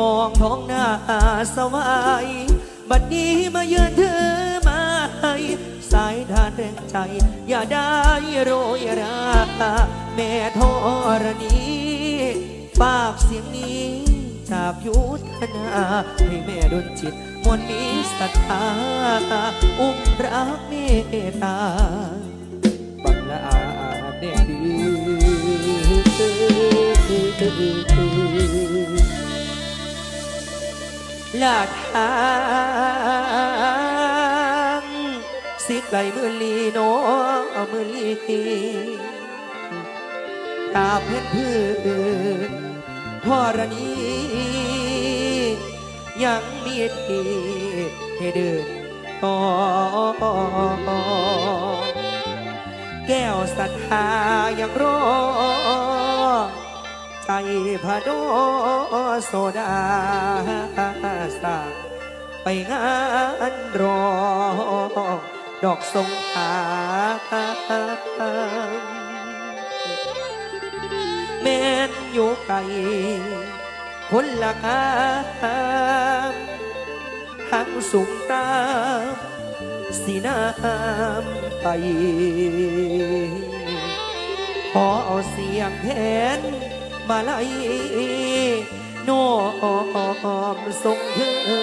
มองท้องหน้าสวายบัดนี้มาเยือนเธอมาให้สายทานแรงใจ อย่าได้โรยราแม่ธรณีฝากเสียงนี้จากยุทธนาให้แม่ดนจิตมวลมีศรัทธาอุ้มรักเมตตาบังละอาแน่ดี ลาทางสิไกลมือลีโนมือลีตาเพื่อนเพื่อนทรณียังมีทีให้เดินต่อแก้วศรัทธายังรอ ใจพะโดโซดาสาไปงานรอดอกทรงขามแม่นอยู่ไกลคนละกามหังสูงตามสีน้ำไปขอเอาเสียงแทน มาไลยน้อมสรงเธอ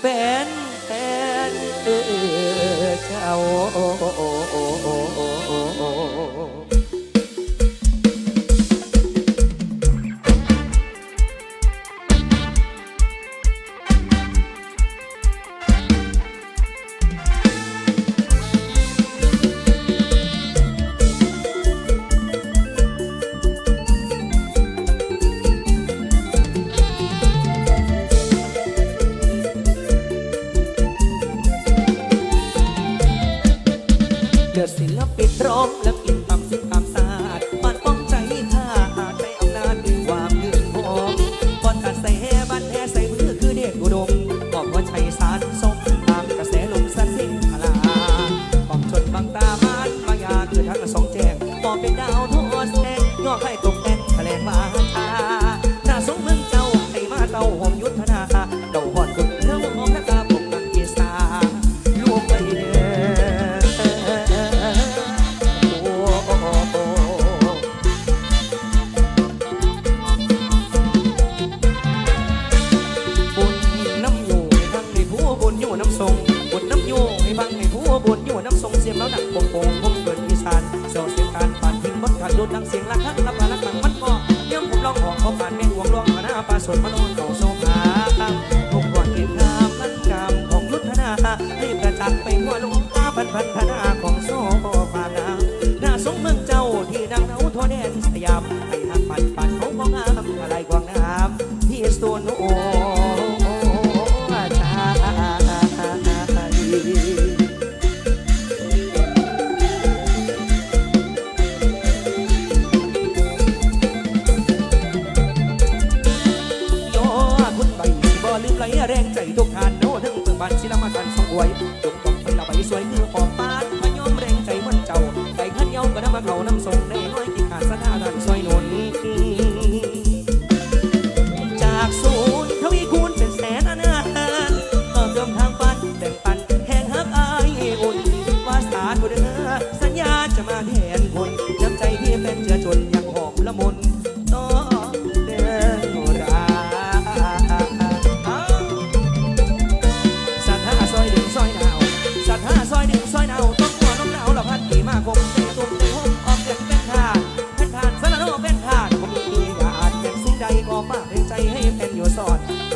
แฟนแฟนเจ้า เลือดศิลปินร้องและกินตามสิ่งตามศาสตร์มันป้องใจข้าอาจใช้อำนาจด้วยความยืนหอมบอนกัดใส่แห่บันแห่ใส่มือคือเด็กอุดมบอกว่าชัยสารสมตามกระแสลมสันสิ้นพลาบอกชนบางตามานบางยาคือทั้งสองแจงบอกเป็นดาวทอดแสงย่อให้ตก ละครั้งละปาละครั้งมันก็เดี๋ยวผมลองของเขาผ่านแม่งหวงลองมาหน้าปลาสดมาน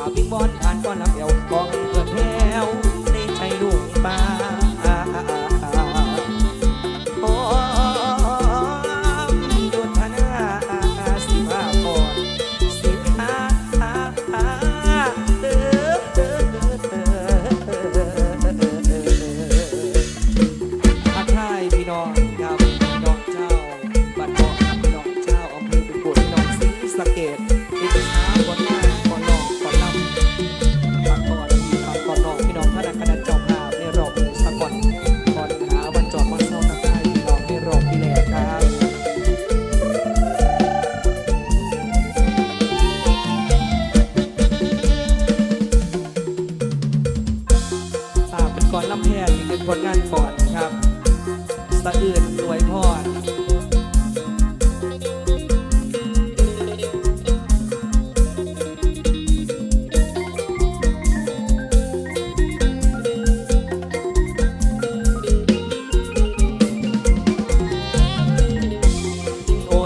I'll be born. สะอื่นสวยพอดโอ้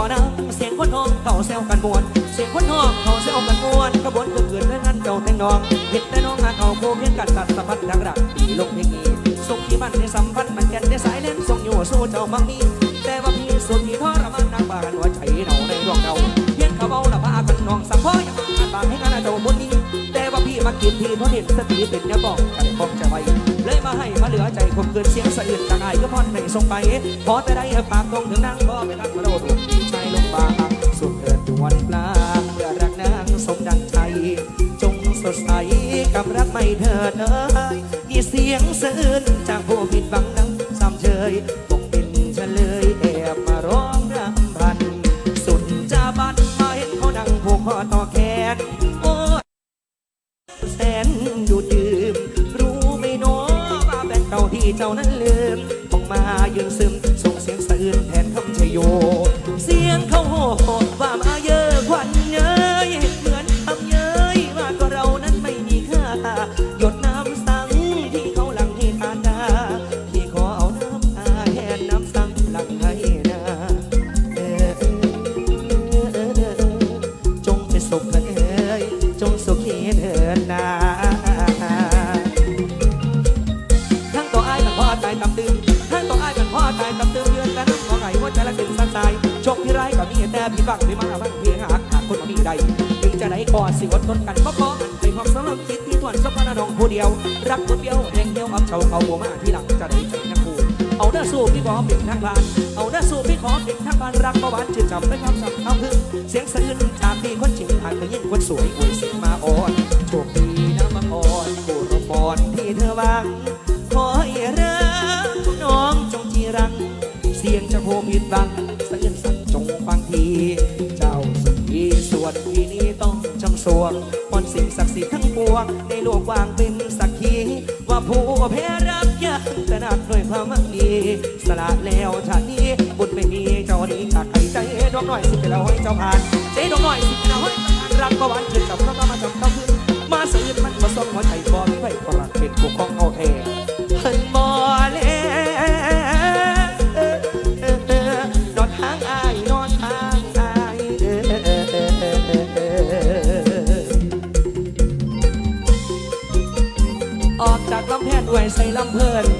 อนังเสียงคนห้องเขาแซวกันมวนเสียงคนห้องเขาแซวกันมวนกระบวนก็เกิดเรื่องนั้นเจ้าแต่งน้องเห็นแต่น้องหาเขาโคเพียงกันตัดสะพัดดังรักตีลงเพลงนี้ ส่งที่มันในสัมพันธ์มันแก่นในสายเล่นส่งอยู่สู้เจ้ามังมี แต่ว่าพี่สุดที่ทรมานนักบากันหัวใจเราในดวงเราเพียงเขาเบาละพากันน้องสังพ่อยังมานบางให้งานเจ้าบนนี้ แต่ว่าพี่มากินทีเพราะเห็นสติเป็นเนี่ยบอกกันบอกจะไว้เลยมาให้มาเหลือใจคมเกินเสียงสะอื้นจากอายก็พอนให้ส่งไปพอแต่ได้ปากตรงถึงนั่งก็ไปรักมาโดดชายลงบางสุดเกิดดวนปลาเพื่อรักนางสมดังใจจงสดใสกับรักไม่เถิดเอ้ย เสียงสื่นจากผู้ผิดบังนังซ้ำเชยตกเป็นเฉลยแอบมาร้องรำพัน สุดจะบันมาเห็นเขาดังผูกคอต่อแขนโอ้ยแสนดูดดื่มรู้ไม่น้อว่าแฟนเก่าที่เจ้านั้นลืมต้องมายืนซึมส่งเสียงสะอื้นแทนคำชยโย เสียงเขาโหายก็มีแต่พี่บังพี่มาบังพี่หักหากคนมีใดถึงจะไหนก่อสิอดทนกันก็พอให้ความสำหรับจิตที่ทวนสัพพนาดองผู้เดียว รักคนเดียวแดงเดียวอับเฉาเอาหัวมาที่หลังจะได้ใจนักคู่เอาเด้อสู้พี่ขอเป็นทางบ้าน เอาเด้อสู้พี่ขอเป็นทางบ้านรักประวานชื่นจำเป็นคำจำเอาพึ่งเสียงสะอื้นจากพี่คนจริงผ่านไปยิ่งคนสวยอวยสียงมาอ่อนโชคดีนะบังอ่อนผู้รบอนที่เธอวาง สิทั้งปวง ในโลกวางเป็นสักขีว่าผู้แพ้รักยากขนาดด้วยความมั่งมีสละแล้วชาตินี้บุญไม่มีเจ้านี้จากใครใจดวงน้อยสิเป็นแล้วให้เจ้าผ่านใจดวงน้อยสิเป็นแล้วให้รักประวันเชิดกับพระมาจำเต้าขึ้นมาสืบมันมาส่งหัวใจบ่มีไฟก็รัก ลำเพลิน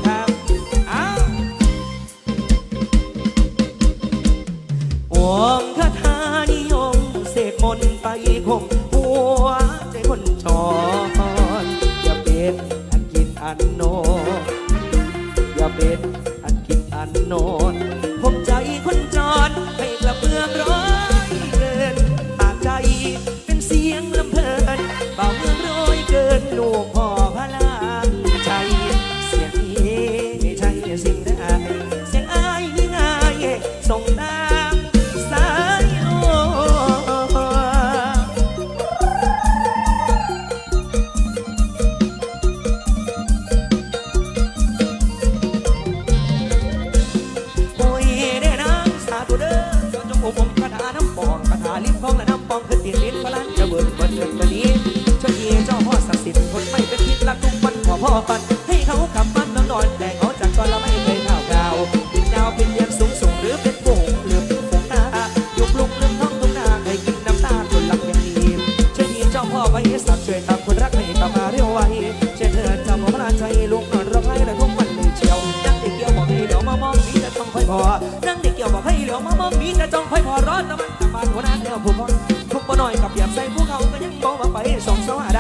ปองขึ้นดินลิ้นพลันจะเบิดวันเดือนวันนี้เจ้าเย่เจ้าพ่อศักดิ์สิทธิ์คนไม่เป็นพิดรักทุกวันขอพ่อปัน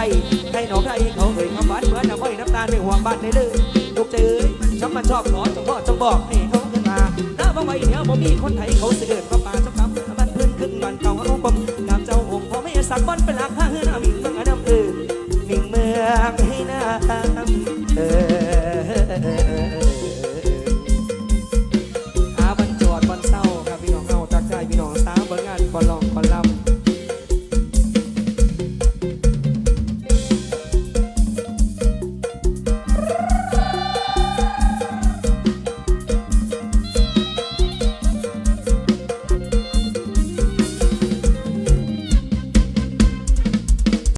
ใจให้หนอใครเขาเคยคำหวานเหมือนน้ำไว้น้ำตาลไม่ห่วงบ้านในเด้อลูกเจอช้ำมันชอบหนอจงพ่อจงบอกให้เขาขึ้นมาถ้าว่าไว้เดี๋ยวบ่มีคนไทยเขาเสือกมาป่าจับคำมันพื้นขึ้นมันเก่าเอาปมนำเจ้าองค์พ่อไม่สักบอนเป็นหลักพาเฮือนมิ่งเมืองน้ำเออมิ่งเมืองให้น้ำเออ